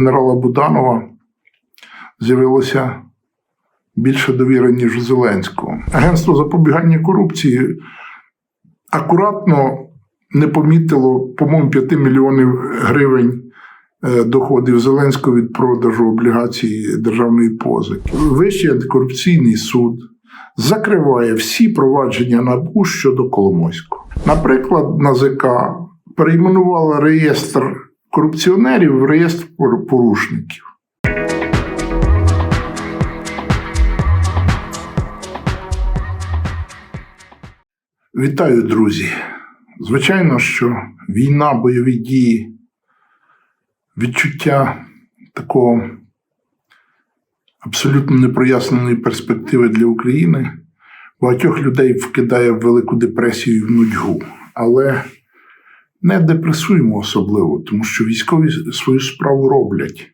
генерала Буданова з'явилося більше довіри, ніж у Зеленського. Агентство запобігання корупції акуратно не помітило, по-моєму, 5 мільйонів гривень е, доходів Зеленського від продажу облігацій державної позики. Вищий антикорупційний суд закриває всі провадження НАБУ щодо Коломойського. Наприклад, НАЗК перейменувала реєстр корупціонерів в реєстр порушників. Вітаю, друзі! Звичайно, що війна, бойові дії, відчуття такого абсолютно непроясненої перспективи для України багатьох людей вкидає в велику депресію і в нудьгу. Але не депресуємо особливо, тому що військові свою справу роблять.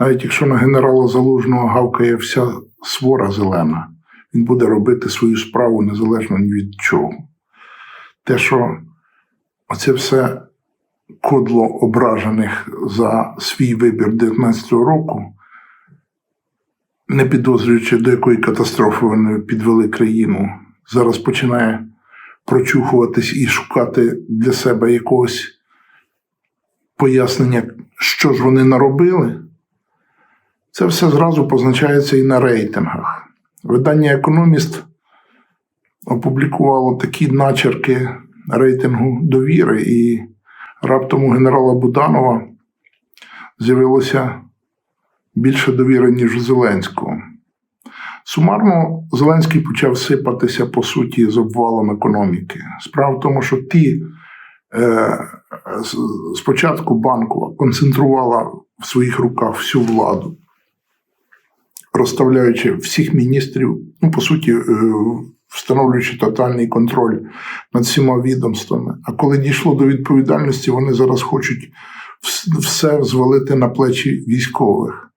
Навіть якщо на генерала Залужного гавкає вся свора зелена, він буде робити свою справу незалежно ні від чого. Те, що оце все кодло ображених за свій вибір 19-го року, не підозрюючи, до якої катастрофи вони підвели країну, зараз починає прочухуватись і шукати для себе якогось пояснення, що ж вони наробили. Це все зразу позначається і на рейтингах. Видання Економіст опублікувало такі начерки рейтингу довіри, і раптом у генерала Буданова з'явилося більше довіри, ніж у Зеленського. Сумарно, Зеленський почав сипатися по суті з обвалом економіки. Справа в тому, що ті е, спочатку банкова концентрувала в своїх руках всю владу, розставляючи всіх міністрів, ну, по суті, е, встановлюючи тотальний контроль над всіма відомствами. А коли дійшло до відповідальності, вони зараз хочуть все звалити на плечі військових.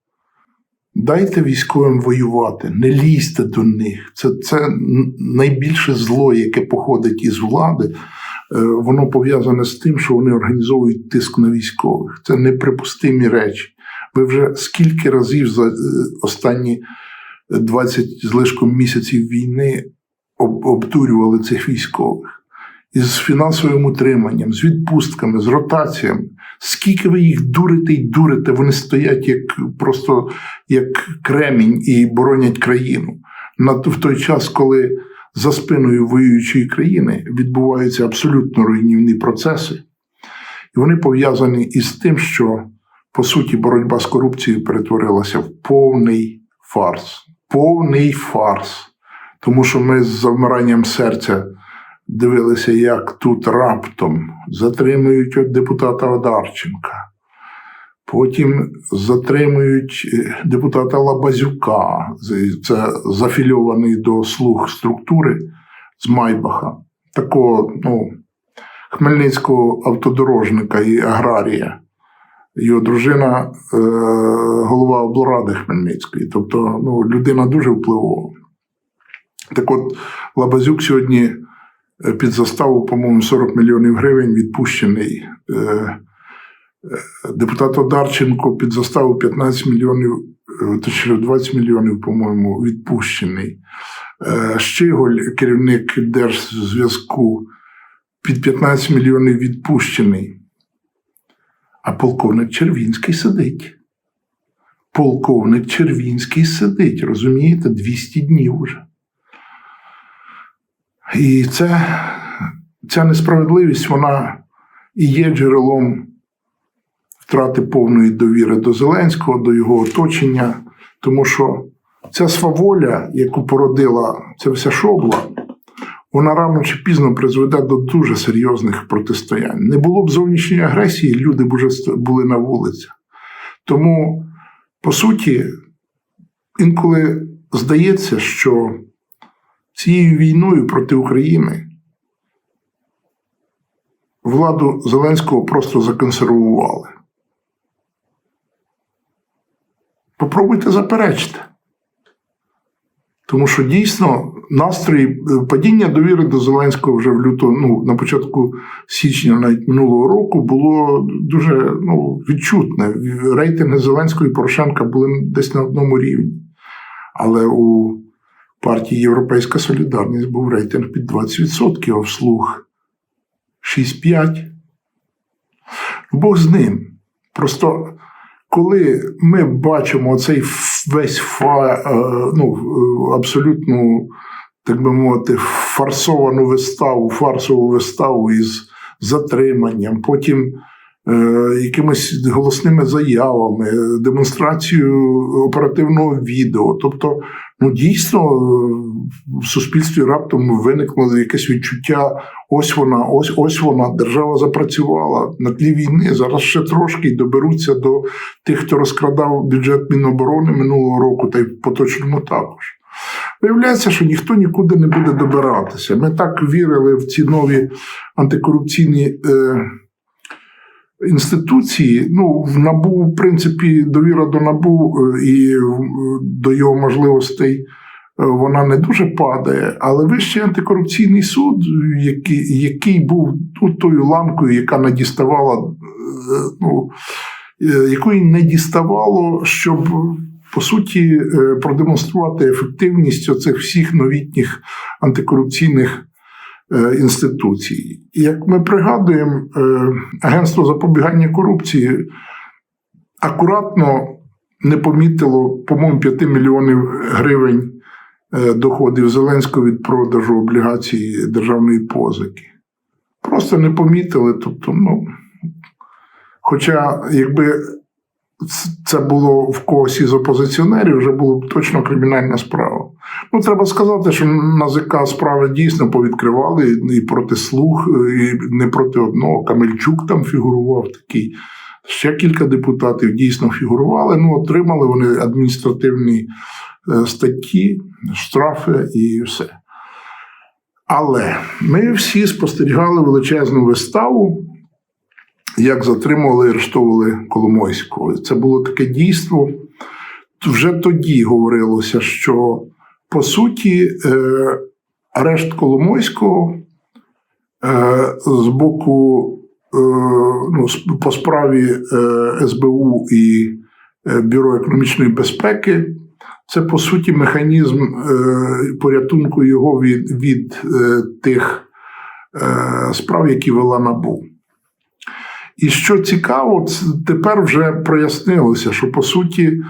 Дайте військовим воювати, не лізьте до них. Це, це найбільше зло, яке походить із влади. Е, Воно пов'язане з тим, що вони організовують тиск на військових. Це неприпустимі речі. Ви вже скільки разів за е, останні 20 з лишком місяців війни об- обдурювали цих військових із фінансовим утриманням, з відпустками, з ротаціями. Скільки ви їх дурите і дурите, вони стоять як просто як кремінь і боронять країну. На в той час, коли за спиною воюючої країни відбуваються абсолютно руйнівні процеси, і вони пов'язані із тим, що по суті боротьба з корупцією перетворилася в повний фарс. Повний фарс. Тому що ми з завмиранням серця дивилися, як тут раптом затримують от депутата Одарченка. Потім затримують е, депутата Лабазюка, це зафільований до слуг структури з Майбаха, такого ну, хмельницького автодорожника і аграрія. Його дружина е, голова облради Хмельницької, тобто ну, людина дуже впливова. Так от, Лабазюк сьогодні під заставу, по-моєму, 40 мільйонів гривень відпущений. Е, е, Депутат Одарченко під заставу 15 мільйонів, е, точніше 20 мільйонів, по-моєму, відпущений. Е, Щиголь, керівник Держзв'язку, під 15 мільйонів відпущений. А полковник Червінський сидить. Полковник Червінський сидить, розумієте, 200 днів уже. І це, ця несправедливість, вона і є джерелом втрати повної довіри до Зеленського, до його оточення, тому що ця сваволя, яку породила ця вся шобла, вона рано чи пізно призведе до дуже серйозних протистоянь. Не було б зовнішньої агресії, люди б уже були на вулицях. Тому, по суті, інколи здається, що цією війною проти України владу Зеленського просто законсервували. Попробуйте заперечити. Тому що дійсно настрої е, падіння довіри до Зеленського вже в лютому, ну на початку січня, навіть минулого року, було дуже ну, відчутне. Рейтинги Зеленського і Порошенка були десь на одному рівні. Але у партії Європейська Солідарність був рейтинг під 20%, а вслух 6-5%. Бог з ним. Просто коли ми бачимо цей весь фа, е, ну, е, абсолютно, так би мовити, фарсовану виставу, фарсову виставу із затриманням, потім якимись голосними заявами, демонстрацією оперативного відео. Тобто, ну дійсно в суспільстві раптом виникло якесь відчуття. Ось вона, ось ось вона, держава запрацювала на тлі війни. Зараз ще трошки й доберуться до тих, хто розкрадав бюджет Міноборони минулого року, та й в поточному також. Виявляється, що ніхто нікуди не буде добиратися. Ми так вірили в ці нові антикорупційні е, інституції. Ну, в НАБУ, в принципі, довіра до НАБУ е, і е, до його можливостей. Е, вона не дуже падає, але вищий антикорупційний суд, який який був тою ланкою, яка не діставала, ну, якої не діставало, щоб по суті продемонструвати ефективність оцих всіх новітніх антикорупційних інституцій. Як ми пригадуємо, Агентство запобігання корупції акуратно не помітило, по-моєму, 5 мільйонів гривень. Е, доходів Зеленського від продажу облігацій державної позики. Просто не помітили. Тобто, ну, Хоча, якби це було в когось із опозиціонерів, вже була б точно кримінальна справа. Ну, треба сказати, що на ЗК справи дійсно повідкривали і проти слуг, і не проти одного. Камельчук там фігурував такий. Ще кілька депутатів дійсно фігурували. Ну, отримали вони адміністративні Е, статті, штрафи і все. Але ми всі спостерігали величезну виставу, як затримували і арештовували Коломойського. Це було таке дійство. Вже тоді говорилося, що по суті е, арешт Коломойського е, з боку ну, по справі СБУ і Бюро економічної безпеки це по суті механізм е, порятунку його від від е, тих е, справ, які вела набу. І що цікаво, тепер вже прояснилося, що по суті.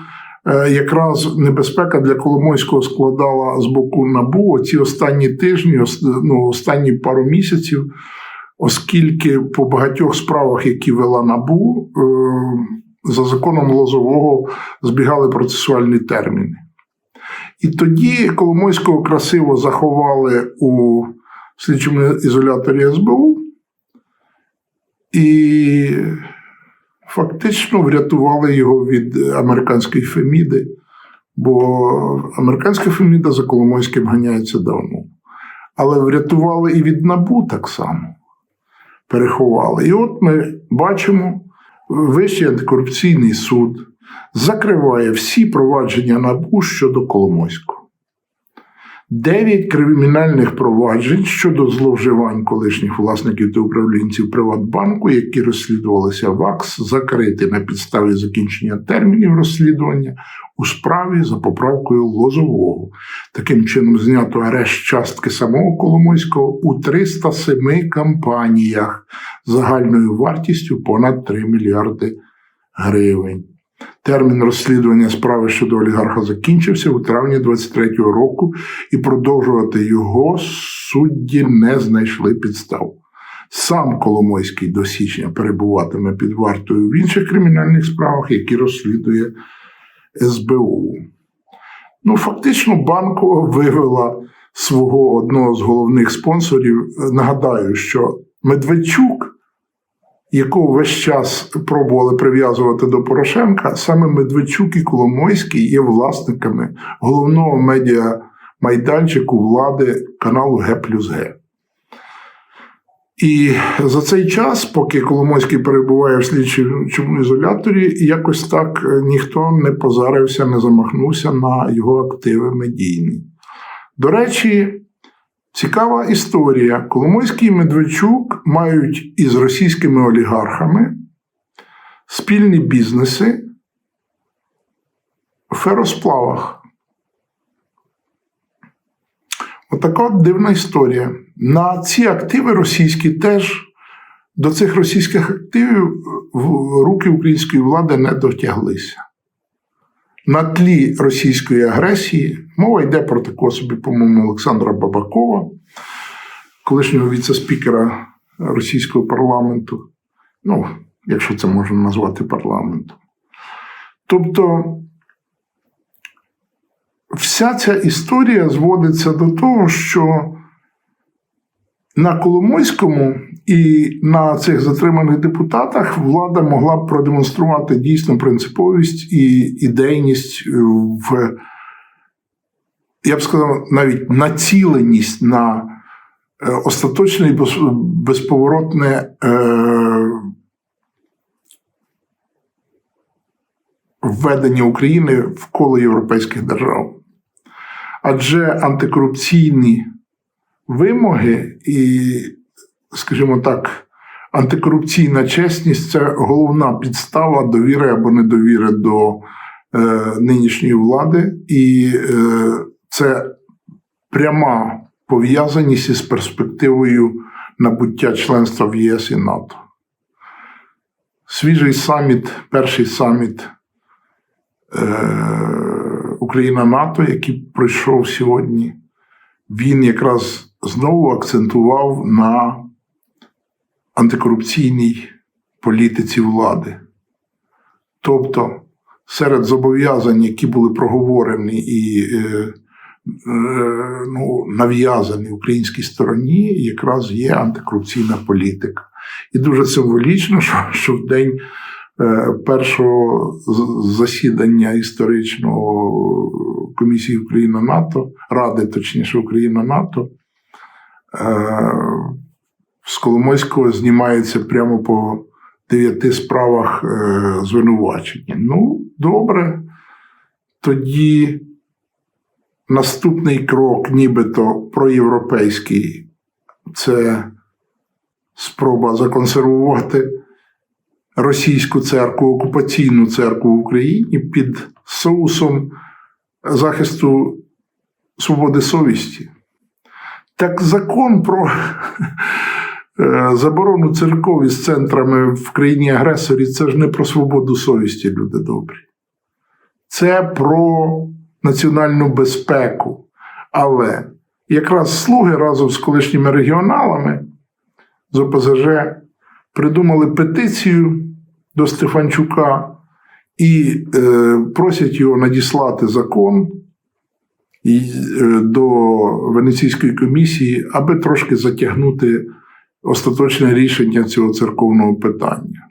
Якраз небезпека для Коломойського складала з боку набу ці останні тижні, ну, останні пару місяців, оскільки по багатьох справах, які вела набу, за законом Лозового збігали процесуальні терміни. І тоді Коломойського красиво заховали у слідчому ізоляторі СБУ і фактично врятували його від американської Феміди, бо американська Феміда за Коломойським ганяється давно. Але врятували і від набу так само. Переховали. І от ми бачимо Вищий антикорупційний суд закриває всі провадження НАБУ щодо Коломойського. Дев'ять кримінальних проваджень щодо зловживань колишніх власників та управлінців Приватбанку, які розслідувалися в АКС, закриті на підставі закінчення термінів розслідування у справі за поправкою Лозового. Таким чином, знято арешт частки самого Коломойського у 307 кампаніях загальною вартістю понад 3 мільярди гривень. Термін розслідування справи щодо олігарха закінчився у травні 23-го року, і продовжувати його судді не знайшли підстав. Сам Коломойський до січня перебуватиме під вартою в інших кримінальних справах, які розслідує СБУ. Ну, фактично, банку вивела свого одного з головних спонсорів. Нагадаю, що Медведчук якого весь час пробували прив'язувати до Порошенка, саме Медведчук і Коломойський є власниками головного медіа майданчику влади каналу Г плюс Г. І за цей час, поки Коломойський перебуває в слідчому ізоляторі, якось так ніхто не позарився, не замахнувся на його активи медійні. До речі, цікава історія. Коломойський і Медведчук мають із російськими олігархами спільні бізнеси в феросплавах. Отака от дивна історія. На ці активи російські теж до цих російських активів руки української влади не дотяглися. На тлі російської агресії мова йде про такого собі, по-моєму, Олександра Бабакова, колишнього віце-спікера російського парламенту. Ну, якщо це можна назвати парламентом. Тобто вся ця історія зводиться до того, що на Коломойському і на цих затриманих депутатах влада могла б продемонструвати дійсно принциповість і ідейність в, я б сказав, навіть націленість на е, остаточне і безповоротне е, введення України в коло європейських держав. Адже антикорупційні вимоги і, скажімо так, антикорупційна чесність це головна підстава довіри або недовіри до е, нинішньої влади, і е, це пряма пов'язаність із перспективою набуття членства в ЄС і НАТО. Свіжий саміт, перший саміт е, Україна-НАТО, який пройшов сьогодні, він якраз знову акцентував на антикорупційній політиці влади. Тобто, серед зобов'язань, які були проговорені і е, е, ну, нав'язані українській стороні, якраз є антикорупційна політика. І дуже символічно, що, що в день е, першого засідання історичного комісії Україна НАТО, Ради, точніше, Україна НАТО, е, з Коломойського знімається прямо по дев'яти справах е, звинувачення. Ну, добре. Тоді наступний крок, нібито проєвропейський, це спроба законсервувати російську церкву, окупаційну церкву в Україні під соусом захисту свободи совісті. Так закон про заборону церков із центрами в країні агресорі це ж не про свободу совісті, люди добрі. Це про національну безпеку. Але якраз слуги разом з колишніми регіоналами з ОПЗЖ придумали петицію до Стефанчука і е, просять його надіслати закон е, до Венеційської комісії, аби трошки затягнути остаточне рішення цього церковного питання.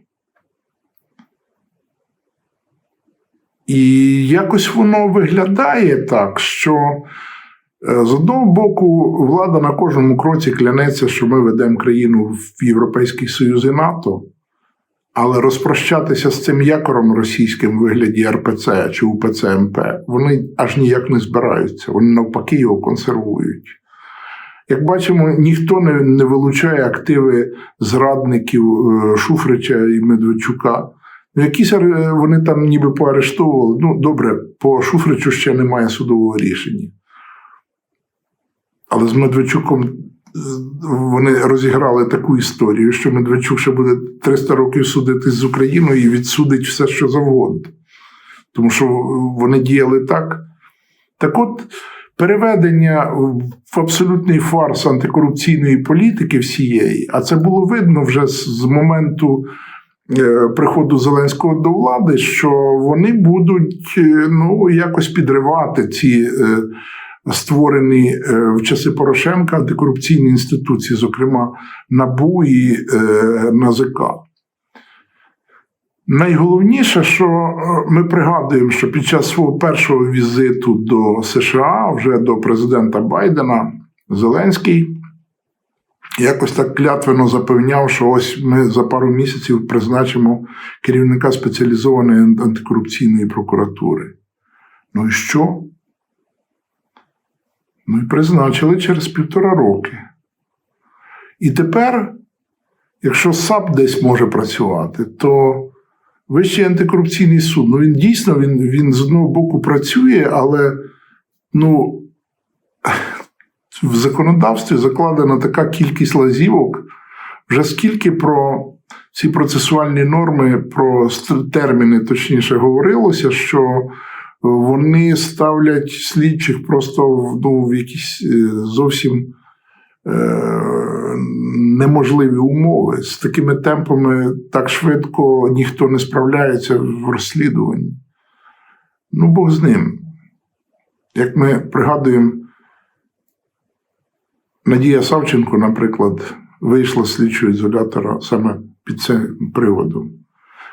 І якось воно виглядає так, що е, з одного боку влада на кожному кроці клянеться, що ми ведемо країну в Європейський Союз і НАТО, але розпрощатися з цим якором російським в вигляді РПЦ чи УПЦ МП вони аж ніяк не збираються, вони навпаки його консервують. Як бачимо, ніхто не, не вилучає активи зрадників е, Шуфрича і Медведчука. Ну, Якісь е, вони там ніби поарештовували. Ну, добре, по Шуфричу ще немає судового рішення. Але з Медведчуком е, вони розіграли таку історію, що Медведчук ще буде 300 років судитись з Україною і відсудить все, що завгодно. Тому що вони діяли так. Так от, переведення в абсолютний фарс антикорупційної політики всієї, а це було видно вже з моменту е, приходу Зеленського до влади, що вони будуть е, ну, якось підривати ці е, створені в часи Порошенка антикорупційні інституції, зокрема НАБУ і НАЗК. Найголовніше, що е, ми пригадуємо, що під час свого першого візиту до США, вже до президента Байдена, Зеленський якось так клятвено запевняв, що ось ми за пару місяців призначимо керівника спеціалізованої антикорупційної прокуратури. Ну і що? Ну і призначили через півтора роки. І тепер, якщо САП десь може працювати, то Вищий антикорупційний суд, ну він дійсно він, він з одного боку працює, але ну, в законодавстві закладена така кількість лазівок, вже скільки про ці процесуальні норми, про терміни, точніше, говорилося, що вони ставлять слідчих просто в, ну, в якісь е, зовсім неможливі умови. З такими темпами так швидко ніхто не справляється в розслідуванні. Ну, Бог з ним. Як ми пригадуємо, Надія Савченко, наприклад, вийшла з слідчого ізолятора саме під цим приводом.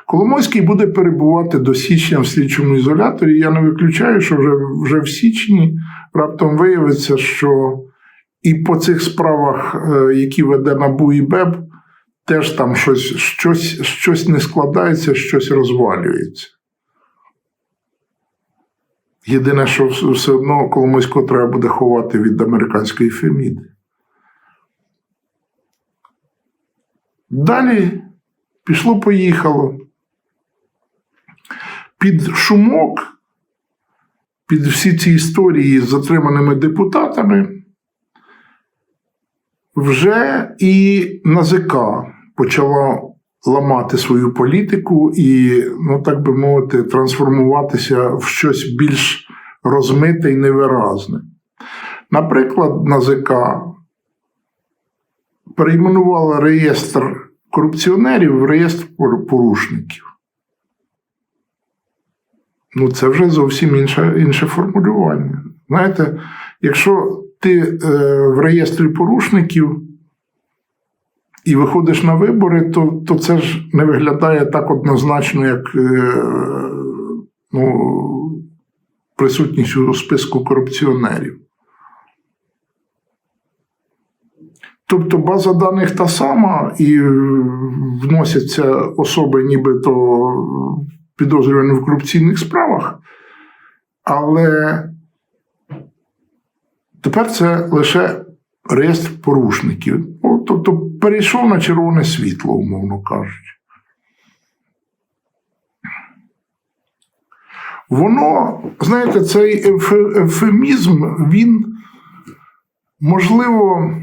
Коломойський буде перебувати до січня в слідчому ізоляторі. Я не виключаю, що вже вже в січні раптом виявиться, що і по цих справах, е, які веде НАБУ і БЕБ, теж там щось, щось, щось не складається, щось розвалюється. Єдине, що все одно Коломойського треба буде ховати від американської Феміди. Далі пішло-поїхало. Під шумок, під всі ці історії з затриманими депутатами, вже і НАЗК почала ламати свою політику і, ну так би мовити, трансформуватися в щось більш розмите і невиразне. Наприклад, НАЗК перейменувала реєстр корупціонерів в реєстр порушників. Ну, це вже зовсім інше, інше формулювання. Знаєте, якщо ти е, в реєстрі порушників і виходиш на вибори, то то це ж не виглядає так однозначно, як е, ну, присутність у списку корупціонерів. Тобто база даних та сама, і вносяться особи, нібито підозрювані в корупційних справах, але тепер це лише реєстр порушників. Ну, Тобто перейшов на червоне світло, умовно кажучи. Воно, знаєте, цей ефемізм, він можливо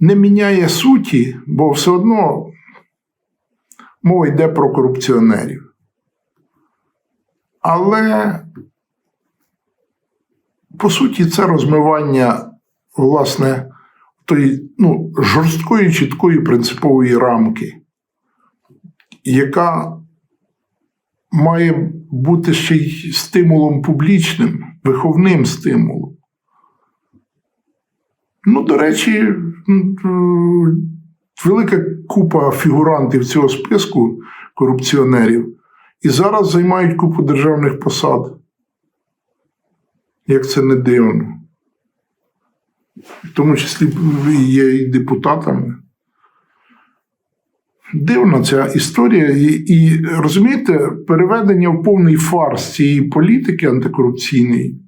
не міняє суті, бо все одно мова йде про корупціонерів. Але, по суті, це розмивання, власне, тої ну, жорсткої, чіткої принципової рамки, яка має бути ще й стимулом публічним, виховним стимулом. Ну, до речі, велика купа фігурантів цього списку корупціонерів і зараз займають купу державних посад. Як це не дивно. В тому числі є і депутатами. Дивна ця історія, і, і розумієте, переведення в повний фарс цієї політики антикорупційної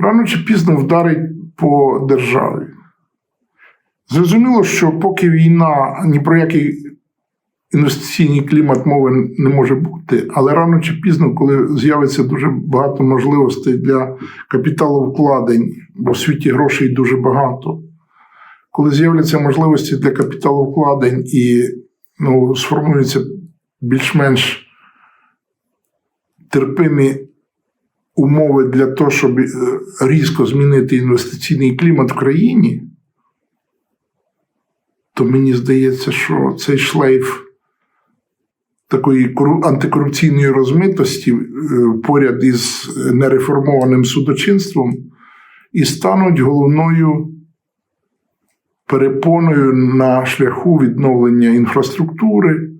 рано чи пізно вдарить по державі. Зрозуміло, що поки війна ні про який інвестиційний клімат мови не може бути, але рано чи пізно, коли з'явиться дуже багато можливостей для капіталовкладень, бо в світі грошей дуже багато, коли з'являться можливості для капіталовкладень і ну, сформуються більш-менш терпимі умови для того, щоб е, різко змінити інвестиційний клімат в країні то мені здається, що цей шлейф такої антикорупційної розмитості е, поряд із нереформованим судочинством і стануть головною перепоною на шляху відновлення інфраструктури.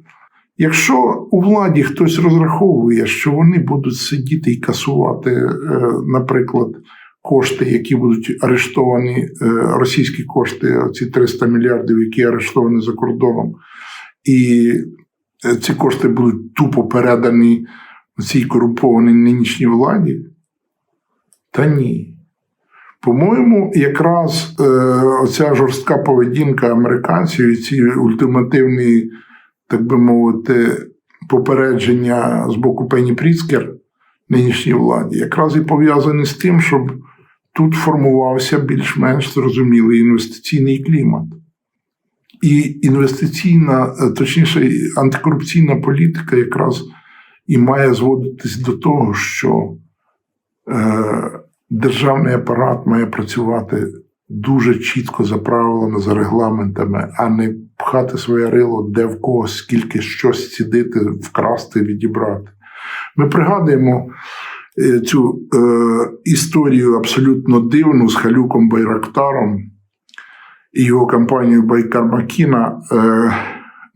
Якщо у владі хтось розраховує, що вони будуть сидіти і касувати, е, наприклад, кошти, які будуть арештовані, е, російські кошти, ці 300 мільярдів, які арештовані за кордоном, і ці кошти будуть тупо передані цій корумпованій нинішній владі. Та ні. По-моєму, якраз е, оця жорстка поведінка американців і ці ультимативні, так би мовити, попередження з боку Пені Пріцкер нинішній владі, якраз і пов'язані з тим, щоб тут формувався більш-менш зрозумілий інвестиційний клімат. І інвестиційна, е, точніше, антикорупційна політика якраз і має зводитись до того, що е, державний апарат має працювати дуже чітко за правилами, за регламентами, а не пхати своє рило, де в когось скільки щось цідити, вкрасти, відібрати. Ми пригадуємо е, цю е, історію абсолютно дивну з Халюком Байрактаром і його компанією Байкар Макіна. Е,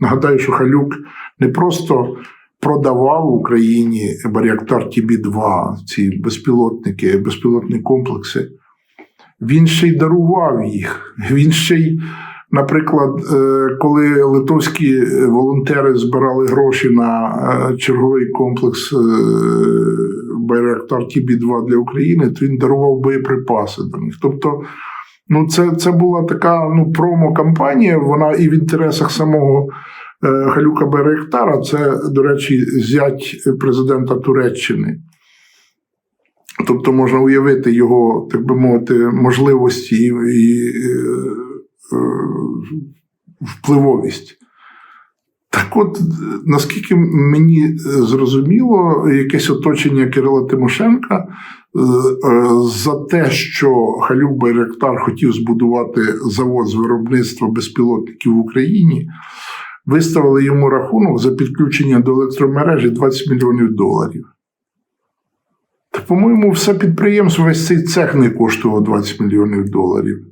нагадаю, що Халюк не просто продавав Україні Байрактар Тібі 2 ці безпілотники, безпілотні комплекси. Він ще й дарував їх. Він ще й, наприклад, е, коли литовські волонтери збирали гроші на е, черговий комплекс Байрактар Тібі 2 для України, то він дарував боєприпаси до них. Тобто, ну, це, це була така ну, промо-кампанія, вона і в інтересах самого. Е, Халюка Берехтара, це, до речі, зять президента Туреччини. Тобто можна уявити його, так би мовити, можливості і, і е, впливовість. Так от, наскільки мені зрозуміло, якесь оточення Кирила Тимошенка е, за те, що Халюк Байрактар хотів збудувати завод з виробництва безпілотників в Україні, виставили йому рахунок за підключення до електромережі 20 мільйонів доларів. Та, по-моєму, все підприємство, весь цей цех не коштував 20 мільйонів доларів.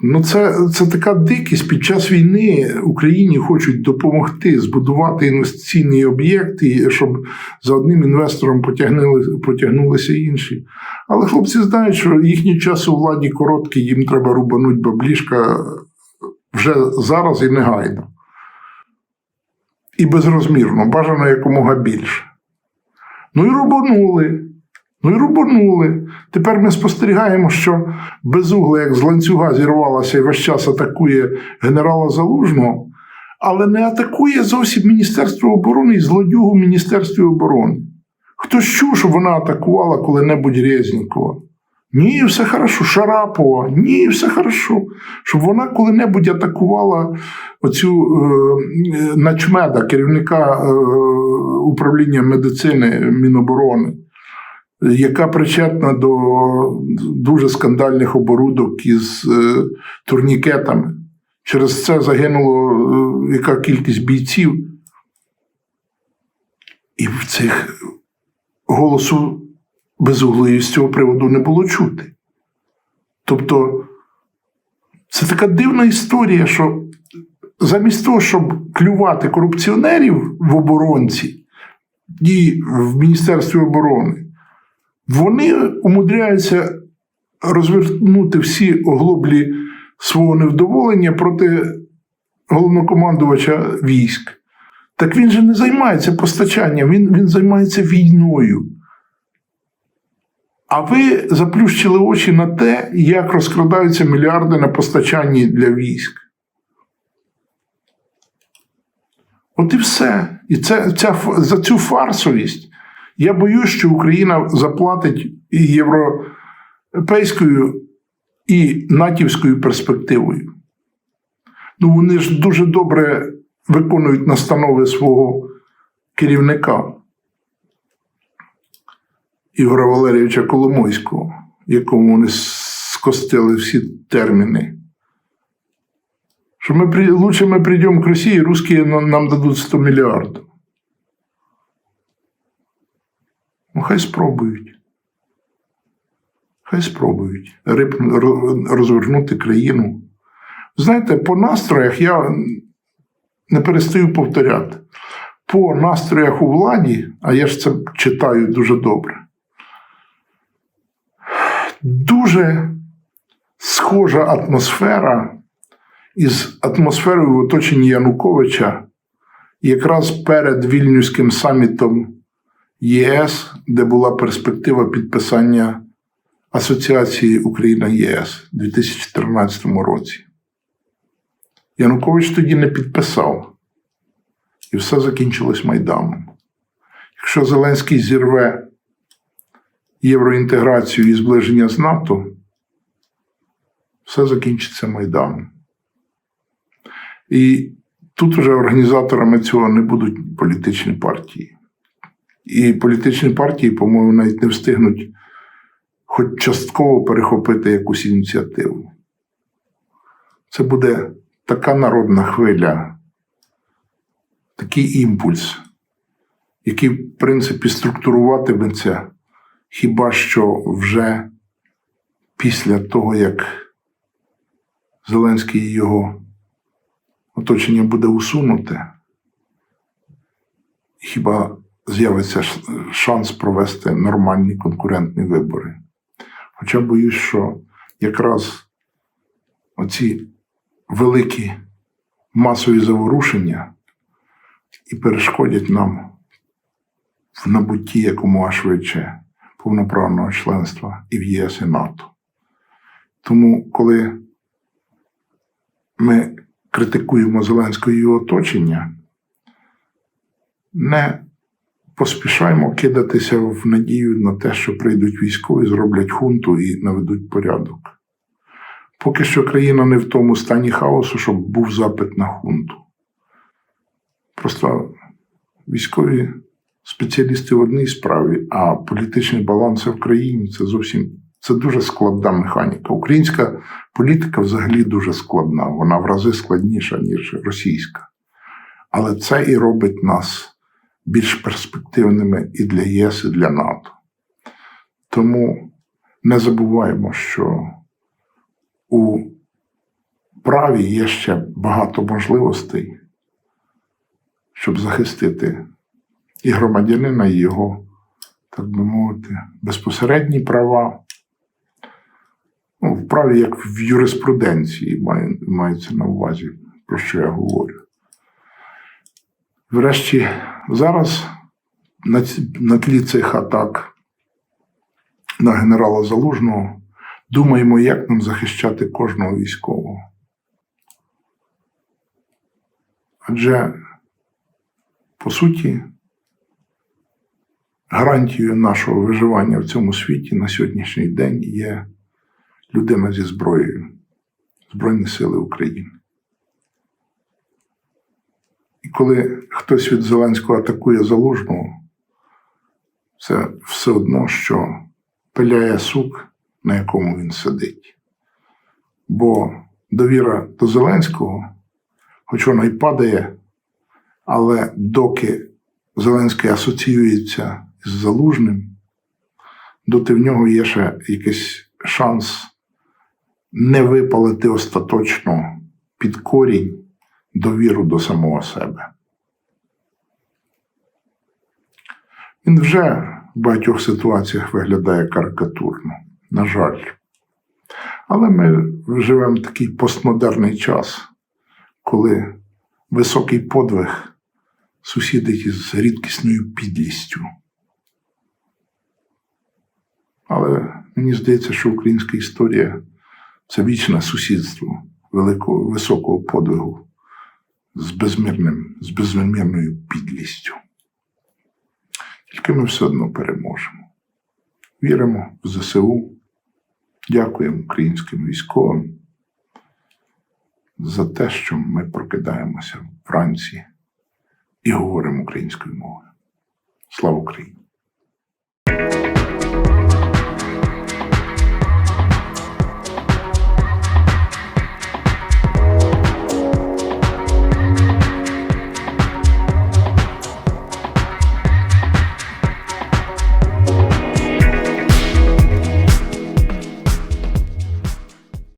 Ну, це це така дикість. Під час війни Україні хочуть допомогти збудувати інвестиційний об'єкт, і щоб за одним інвестором потягнули, потягнулися інші. Але хлопці знають, що їхній час у владі короткий, їм треба рубануть баблішка вже зараз і негайно. І безрозмірно, бажано якомога більше. Ну і рубанули. Ну і рубанули. Тепер ми спостерігаємо, що безугла, як з ланцюга зірвалася і весь час атакує генерала Залужного, але не атакує зовсім Міністерство оборони і злодюгу Міністерстві оборони. Хто чув, щоб вона атакувала коли-небудь Резнікова? Ні, все хорошо, Шарапова, ні, все хорошо. Щоб вона коли-небудь атакувала оцю е, начмеда, керівника е, управління медицини Міноборони, яка причетна до дуже скандальних оборудок із е, турнікетами. Через це загинуло е, яка кількість бійців. І в цих голосу безуглої з цього приводу не було чути. Тобто це така дивна історія, що замість того, щоб клювати корупціонерів в оборонці і в Міністерстві оборони, вони умудряються розвернути всі оглоблі свого невдоволення проти головнокомандувача військ. Так він же не займається постачанням, він, він займається війною. А ви заплющили очі на те, як розкрадаються мільярди на постачанні для військ. От і все. І це, ця, за цю фарсовість я боюсь, що Україна заплатить і європейською і натівською перспективою. Ну, вони ж дуже добре виконують настанови свого керівника. Ігора Валерійовича Коломойського, якому вони скостили всі терміни. Що ми лучше ми прийдемо к Росії, русські нам дадуть 100 мільярдів. Ну, хай спробують. Хай спробують розвернути країну. Знаєте, по настроях я не перестаю повторяти. По настроях у владі, а я ж це читаю дуже добре дуже схожа атмосфера із атмосферою в оточенні Януковича, якраз перед Вільнюським самітом ЄС, де була перспектива підписання асоціації Україна ЄС у 2013 році. Янукович тоді не підписав, і все закінчилось Майданом. Якщо Зеленський зірве євроінтеграцію і зближення з НАТО, все закінчиться Майданом. І тут вже організаторами цього не будуть політичні партії. І політичні партії, по-моєму, навіть не встигнуть хоч частково перехопити якусь ініціативу. Це буде така народна хвиля, такий імпульс, який, в принципі, структуруватиметься хіба що вже після того, як Зеленський і його оточення буде усунуте, хіба з'явиться шанс провести нормальні конкурентні вибори. Хоча боюсь, що якраз оці великі масові заворушення і перешкодять нам в набутті якомога швидше повноправного членства і в ЄС і НАТО. Тому, коли ми критикуємо Зеленського і його оточення, не поспішаємо кидатися в надію на те, що прийдуть військові, зроблять хунту і наведуть порядок. Поки що країна не в тому стані хаосу, щоб був запит на хунту. Просто військові спеціалісти в одній справі, а політичний баланс в країні це зовсім це дуже складна механіка. Українська політика взагалі дуже складна, вона в рази складніша, ніж російська. Але це і робить нас більш перспективними і для ЄС, і для НАТО. Тому не забуваємо, що у праві є ще багато можливостей, щоб захистити і громадянина, і його, так би мовити, безпосередні права. Ну, в праві, як в юриспруденції, маю- мається на увазі, про що я говорю. Врешті, зараз на, тлі цих атак на генерала Залужного думаємо, як нам захищати кожного військового. Адже, по суті, гарантією нашого виживання в цьому світі на сьогоднішній день є людина зі зброєю Збройні Сили України. І коли хтось від Зеленського атакує залужного, це все одно, що пиляє сук, на якому він сидить. Бо довіра до Зеленського, хоч вона й падає, але доки Зеленський асоціюється з залужним, доти в нього є ще якийсь шанс не випалити остаточно під корінь довіру до самого себе. Він вже в багатьох ситуаціях виглядає карикатурно, на жаль. Але ми живемо в такий постмодерний час, коли високий подвиг сусідить із рідкісною підлістю. Але мені здається, що українська історія це вічне сусідство великого, високого подвигу з безмірним, з безмірною підлістю. Тільки ми все одно переможемо. Віримо в ЗСУ, дякуємо українським військовим за те, що ми прокидаємося вранці і говоримо українською мовою. Слава Україні!